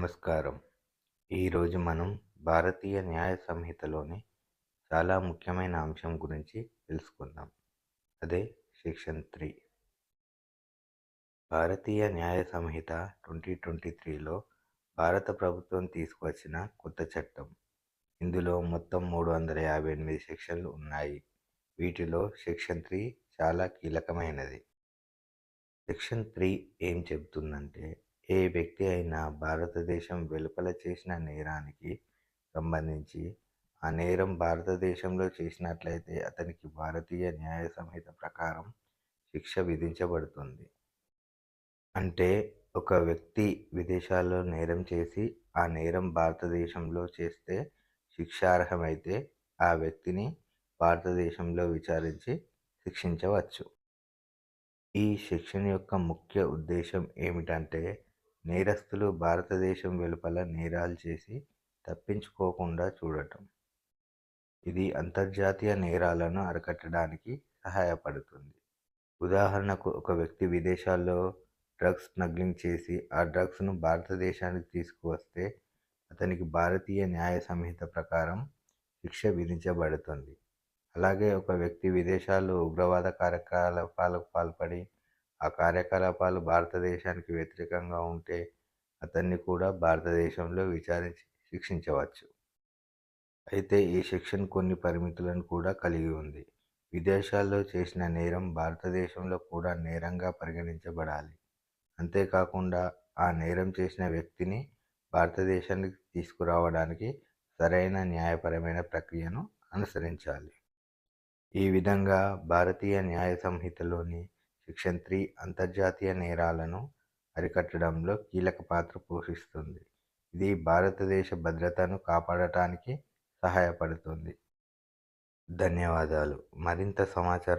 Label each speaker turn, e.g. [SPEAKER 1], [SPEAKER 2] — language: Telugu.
[SPEAKER 1] నమస్కారం. ఈరోజు మనం భారతీయ న్యాయ సంహితలోని చాలా ముఖ్యమైన అంశం గురించి తెలుసుకుందాం. అదే సెక్షన్ త్రీ. భారతీయ న్యాయ సంహిత ట్వంటీ ట్వంటీ త్రీలో భారత ప్రభుత్వం తీసుకువచ్చిన కొత్త చట్టం. ఇందులో మొత్తం మూడు వందల యాభై ఎనిమిది సెక్షన్లు ఉన్నాయి. వీటిలో సెక్షన్ త్రీ చాలా కీలకమైనది. సెక్షన్ త్రీ ఏం చెబుతుందంటే ఏ వ్యక్తి అయినా భారతదేశం వెలుపల చేసిన నేరానికి సంబంధించి ఆ నేరం భారతదేశంలో చేసినట్లయితే అతనికి భారతీయ న్యాయ సంహిత ప్రకారం శిక్ష విధించబడుతుంది. అంటే ఒక వ్యక్తి విదేశాల్లో నేరం చేసి ఆ నేరం భారతదేశంలో చేస్తే శిక్షార్హమైతే ఆ వ్యక్తిని భారతదేశంలో విచారించి శిక్షించవచ్చు. ఈ శిక్షణ యొక్క ముఖ్య ఉద్దేశం ఏమిటంటే నేరస్తులు భారతదేశం వెలుపల నేరాలు చేసి తప్పించుకోకుండా చూడటం. ఇది అంతర్జాతీయ నేరాలను అరికట్టడానికి సహాయపడుతుంది. ఉదాహరణకు ఒక వ్యక్తి విదేశాల్లో డ్రగ్స్ స్మగ్లింగ్ చేసి ఆ డ్రగ్స్ను భారతదేశానికి తీసుకువస్తే అతనికి భారతీయ న్యాయ సంహిత ప్రకారం శిక్ష విధించబడుతుంది. అలాగే ఒక వ్యక్తి విదేశాల్లో ఉగ్రవాద కార్యకలాపాలకు పాల్పడి ఆ కార్యకలాపాలు భారతదేశానికి వ్యతిరేకంగా ఉంటే అతన్ని కూడా భారతదేశంలో విచారించి శిక్షించవచ్చు. అయితే ఈ సెక్షన్ కొన్ని పరిమితులను కూడా కలిగి ఉంది. విదేశాల్లో చేసిన నేరం భారతదేశంలో కూడా నేరంగా పరిగణించబడాలి. అంతేకాకుండా ఆ నేరం చేసిన వ్యక్తిని భారతదేశానికి తీసుకురావడానికి సరైన న్యాయపరమైన ప్రక్రియను అనుసరించాలి. ఈ విధంగా భారతీయ న్యాయ సంహితలోని సెక్షన్ త్రీ అంతర్జాతీయ నేరాలను అరికట్టడంలో కీలక పాత్ర పోషిస్తుంది. ఇది భారతదేశ భద్రతను కాపాడటానికి సహాయపడుతుంది. ధన్యవాదాలు. మరింత సమాచారం